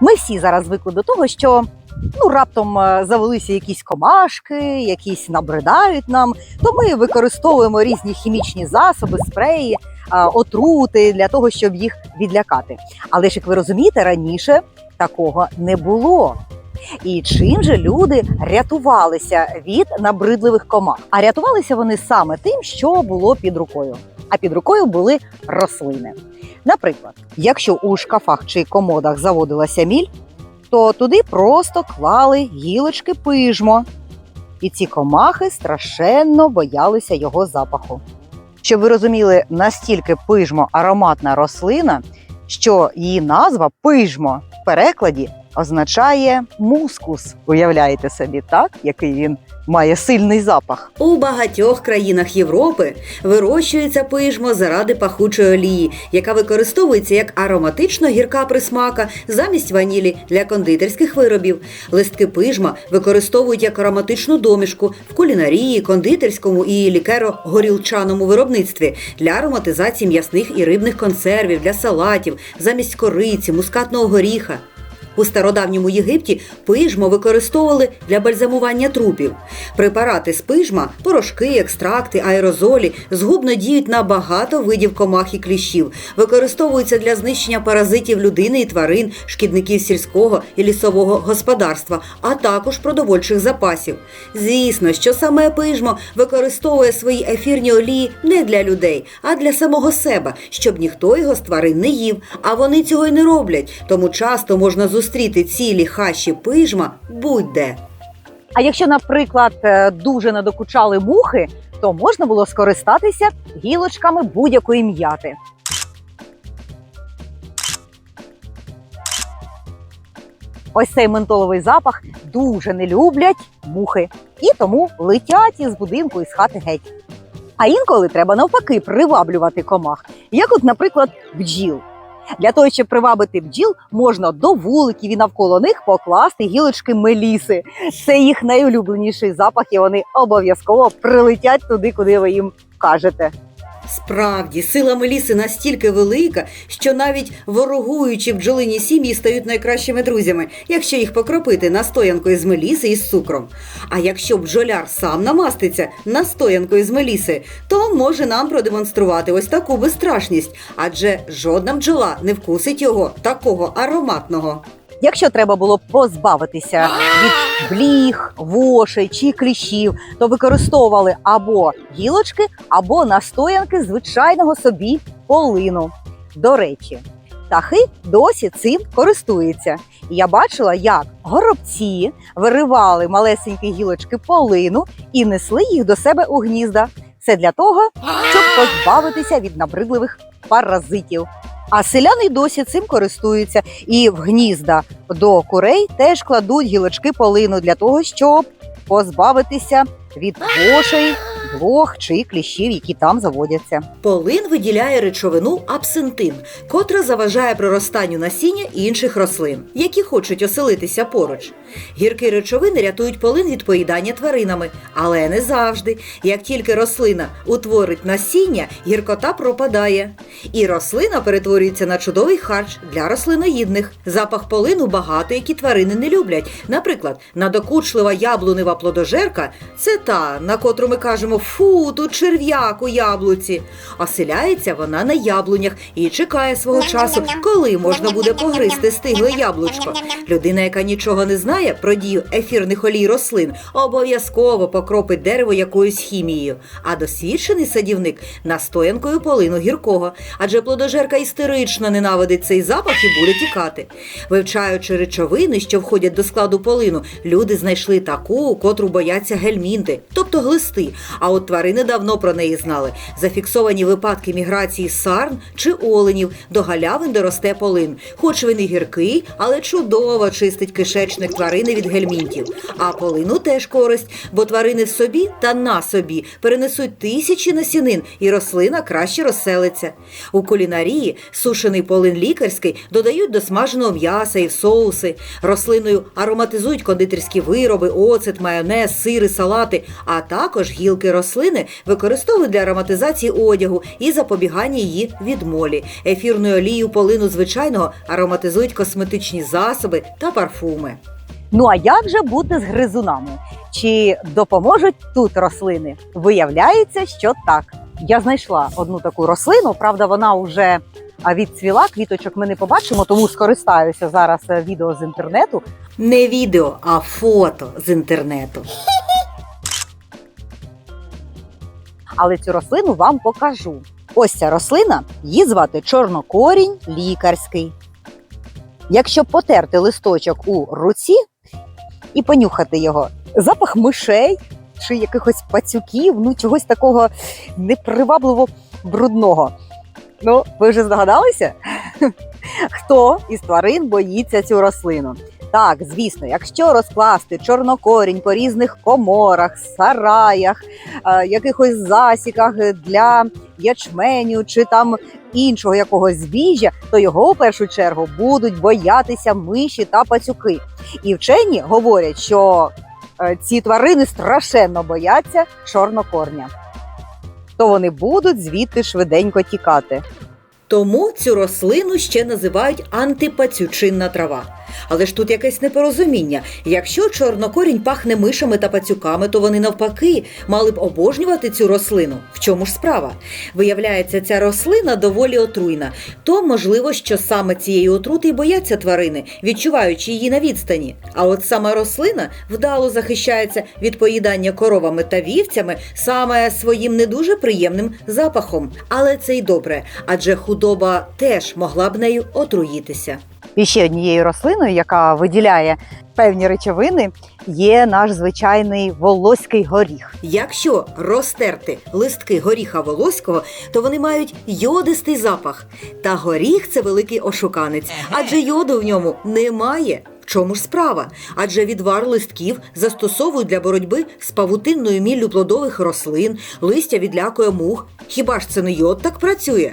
Ми всі зараз звикли до того, що ну раптом е, завелися якісь комашки, якісь набридають нам. То ми використовуємо різні хімічні засоби, спреї, отрути для того, щоб їх відлякати. Але ж як ви розумієте, раніше такого не було. І чим же люди рятувалися від набридливих комах? А рятувалися вони саме тим, що було під рукою. А під рукою були рослини. Наприклад, якщо у шкафах чи комодах заводилася міль, то туди просто клали гілочки пижмо. І ці комахи страшенно боялися його запаху. Щоб ви розуміли, настільки пижмо ароматна рослина, що її назва пижмо в перекладі означає мускус. Уявляєте собі, так, який він має сильний запах. У багатьох країнах Європи вирощується пижмо заради пахучої олії, яка використовується як ароматично гірка присмака замість ванілі для кондитерських виробів. Листки пижма використовують як ароматичну домішку в кулінарії, кондитерському і лікеро-горілчаному виробництві для ароматизації м'ясних і рибних консервів, для салатів, замість кориці, мускатного горіха. У стародавньому Єгипті пижмо використовували для бальзамування трупів. Препарати з пижма, порошки, екстракти, аерозолі згубно діють на багато видів комах і кліщів, використовуються для знищення паразитів людини і тварин, шкідників сільського і лісового господарства, а також продовольчих запасів. Звісно, що саме пижмо використовує свої ефірні олії не для людей, а для самого себе, щоб ніхто його з тварин не їв. А вони цього й не роблять, тому часто можна зустріти цілі хащі пижма будь-де. А якщо, наприклад, е, дуже надокучали мухи, то можна було скористатися гілочками будь-якої м'яти. Ось цей ментоловий запах дуже не люблять мухи, і тому летять із будинку із хати геть. А інколи треба навпаки приваблювати комах, як, от, наприклад, бджіл. Для того, щоб привабити бджіл, можна до вуликів і навколо них покласти гілочки меліси. Це їх найулюбленіший запах, і вони обов'язково прилетять туди, куди ви їм кажете. Справді, сила Меліси настільки велика, що навіть ворогуючі бджолині сім'ї стають найкращими друзями, якщо їх покропити настоянкою з меліси із цукром. А якщо бджоляр сам намаститься настоянкою з меліси, то може нам продемонструвати ось таку безстрашність, адже жодна бджола не вкусить його такого ароматного. Якщо треба було позбавитися від бліг, вошей чи кліщів, то використовували або гілочки, або настоянки звичайного собі полину. До речі, птахи досі цим користуються. І я бачила, як горобці виривали малесенькі гілочки полину і несли їх до себе у гнізда. Це для того, щоб позбавитися від набридливих паразитів. А селяни досі цим користуються. І в гнізда до курей теж кладуть гілочки полину для того, щоб позбавитися від вошей, блох чи кліщів, які там заводяться. Полин виділяє речовину апсентин, котра заважає проростанню насіння інших рослин, які хочуть оселитися поруч. Гіркі речовини рятують полин від поїдання тваринами, але не завжди. Як тільки рослина утворить насіння, гіркота пропадає. І рослина перетворюється на чудовий харч для рослиноїдних. Запах полину багато які тварини не люблять. Наприклад, надокучлива яблунева плодожерка це та, на котру ми кажемо фу, тут черв'як у яблуці. Оселяється вона на яблунях і чекає свого часу, коли можна буде погризти стигле яблучко. Людина, яка нічого не знає про дію ефірних олій рослин, обов'язково покропить дерево якоюсь хімією. А досвідчений садівник настоянкою полину гіркого, адже плодожерка істерично ненавидить цей запах і буде тікати. Вивчаючи речовини, що входять до складу полину, люди знайшли таку, котру бояться гельмінти, тобто глисти. А от тварини давно про неї знали. Зафіксовані випадки міграції сарн чи оленів до галявин, де росте полин. Хоч він і гіркий, але чудово чистить кишечник тварини від гельмінтів. А полину теж користь, бо тварини собі та на собі перенесуть тисячі насінин, і рослина краще розселиться. У кулінарії сушений полин лікарський додають до смаженого м'яса і в соуси. Рослиною ароматизують кондитерські вироби, оцет, майонез, сири, салати, а також гілки рослини використовують для ароматизації одягу і запобігання її відмолі. Ефірною олією полину звичайного ароматизують косметичні засоби та парфуми. Ну а як же бути з гризунами? Чи допоможуть тут рослини? Виявляється, що так. Я знайшла одну таку рослину, правда, вона вже а, відцвіла, квіточок ми не побачимо, тому скористаюся зараз е, відео з інтернету. Не відео, а фото з інтернету. Але цю рослину вам покажу. Ось ця рослина, її звати чорнокорінь лікарський. Якщо потерти листочок у руці і понюхати його, запах мишей чи якихось пацюків, ну чогось такого непривабливо брудного. Ну, ви вже здогадалися? Хто із тварин боїться цю рослину? Так, звісно, якщо розкласти чорнокорінь по різних коморах, сараях, е, якихось засіках для ячменю чи там іншого якогось збіжжя, то його у першу чергу будуть боятися миші та пацюки. І вчені говорять, що е, ці тварини страшенно бояться чорнокорня. То вони будуть звідти швиденько тікати. Тому цю рослину ще називають антипацючинна трава. Але ж тут якесь непорозуміння. Якщо чорнокорінь пахне мишами та пацюками, то вони навпаки мали б обожнювати цю рослину. В чому ж справа? Виявляється, ця рослина доволі отруйна. То можливо, що саме цієї отрути й бояться тварини, відчуваючи її на відстані. А от сама рослина вдало захищається від поїдання коровами та вівцями саме своїм не дуже приємним запахом. Але це й добре, адже худоба теж могла б нею отруїтися. І ще однією рослиною, яка виділяє певні речовини, є наш звичайний волоський горіх. Якщо розтерти листки горіха волоського, то вони мають йодистий запах. Та горіх це великий ошуканець, адже йоду в ньому немає. В чому ж справа? Адже відвар листків застосовують для боротьби з павутинною міллю плодових рослин, листя відлякує мух. Хіба ж це не йод так працює?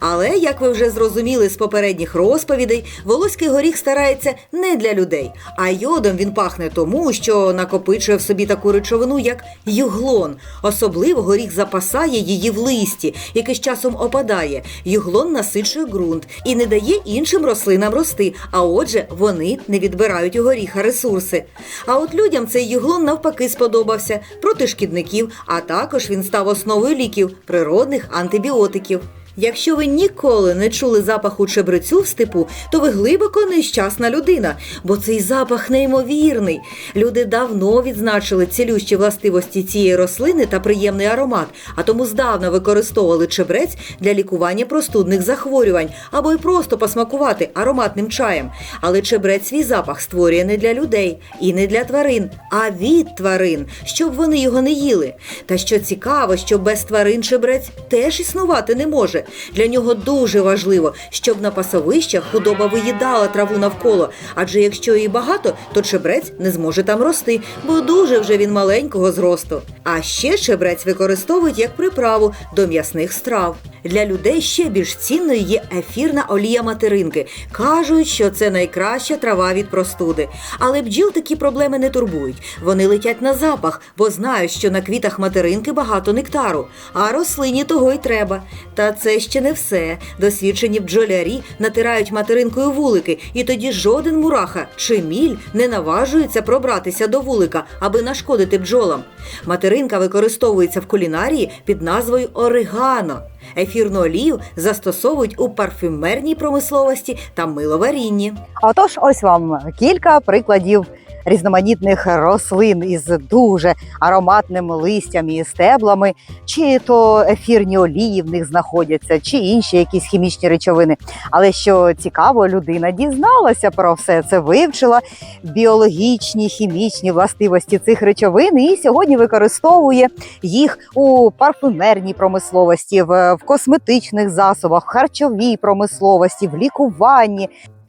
Але, як ви вже зрозуміли з попередніх розповідей, волоський горіх старається не для людей, а йодом він пахне тому, що накопичує в собі таку речовину, як юглон. Особливо горіх запасає її в листі, яке з часом опадає. Юглон насичує ґрунт і не дає іншим рослинам рости, а отже, вони не відбирають у горіха ресурси. А от людям цей юглон навпаки сподобався проти шкідників, а також він став основою ліків природних антибіотиків. Якщо ви ніколи не чули запаху чебрецю в степу, то ви глибоко нещасна людина, бо цей запах неймовірний. Люди давно відзначили цілющі властивості цієї рослини та приємний аромат, а тому здавна використовували чебрець для лікування простудних захворювань або й просто посмакувати ароматним чаєм. Але чебрець свій запах створює не для людей і не для тварин, а від тварин, щоб вони його не їли. Та що цікаво, що без тварин чебрець теж існувати не може. Для нього дуже важливо, щоб на пасовищах худоба виїдала траву навколо, адже якщо її багато, то чебрець не зможе там рости, бо дуже вже він маленького зросту. А ще чебрець використовують як приправу до м'ясних страв. Для людей ще більш цінною є ефірна олія материнки. Кажуть, що це найкраща трава від простуди. Але бджіл такі проблеми не турбують. Вони летять на запах, бо знають, що на квітах материнки багато нектару, а рослині того й треба. Та це ще не все. Досвідчені бджолярі натирають материнкою вулики, і тоді жоден мураха чи міль не наважується пробратися до вулика, аби нашкодити бджолам. Материнка використовується в кулінарії під назвою орегано. Ефірну олію застосовують у парфюмерній промисловості та миловарінні. Отож, ось вам кілька прикладів різноманітних рослин із дуже ароматними листями і стеблами, чи то ефірні олії в них знаходяться, чи інші якісь хімічні речовини. Але що цікаво, людина дізналася про все це, вивчила біологічні хімічні властивості цих речовин і сьогодні використовує їх у парфюмерній промисловості, в косметичних засобах, в харчовій промисловості, в лікуванні.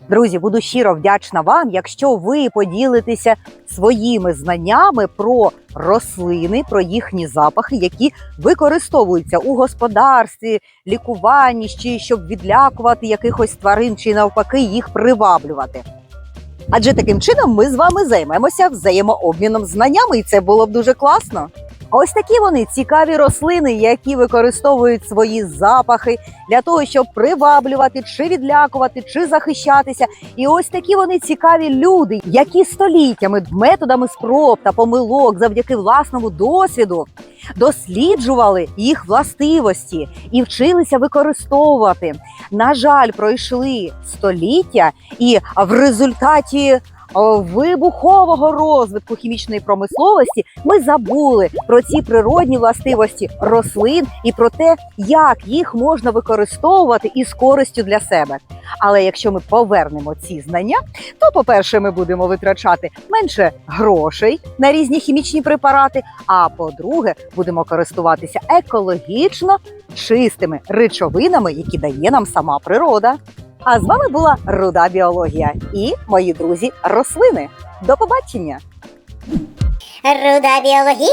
Друзі, буду щиро вдячна вам, якщо ви поділитеся своїми знаннями про рослини, про їхні запахи, які використовуються у господарстві, лікуванні, чи щоб відлякувати якихось тварин, чи навпаки їх приваблювати. Адже таким чином ми з вами займемося взаємообміном знаннями, і це було б дуже класно. Ось такі вони цікаві рослини, які використовують свої запахи для того, щоб приваблювати, чи відлякувати, чи захищатися. І ось такі вони цікаві люди, які століттями методами спроб та помилок завдяки власному досвіду досліджували їх властивості і вчилися використовувати. На жаль, пройшли століття, і в результаті вибухового розвитку хімічної промисловості ми забули про ці природні властивості рослин і про те, як їх можна використовувати із користю для себе. Але якщо ми повернемо ці знання, то, по-перше, ми будемо витрачати менше грошей на різні хімічні препарати. А по-друге, будемо користуватися екологічно чистими речовинами, які дає нам сама природа. А з вами була Руда Біологія і мої друзі рослини. До побачення! Руда біологія.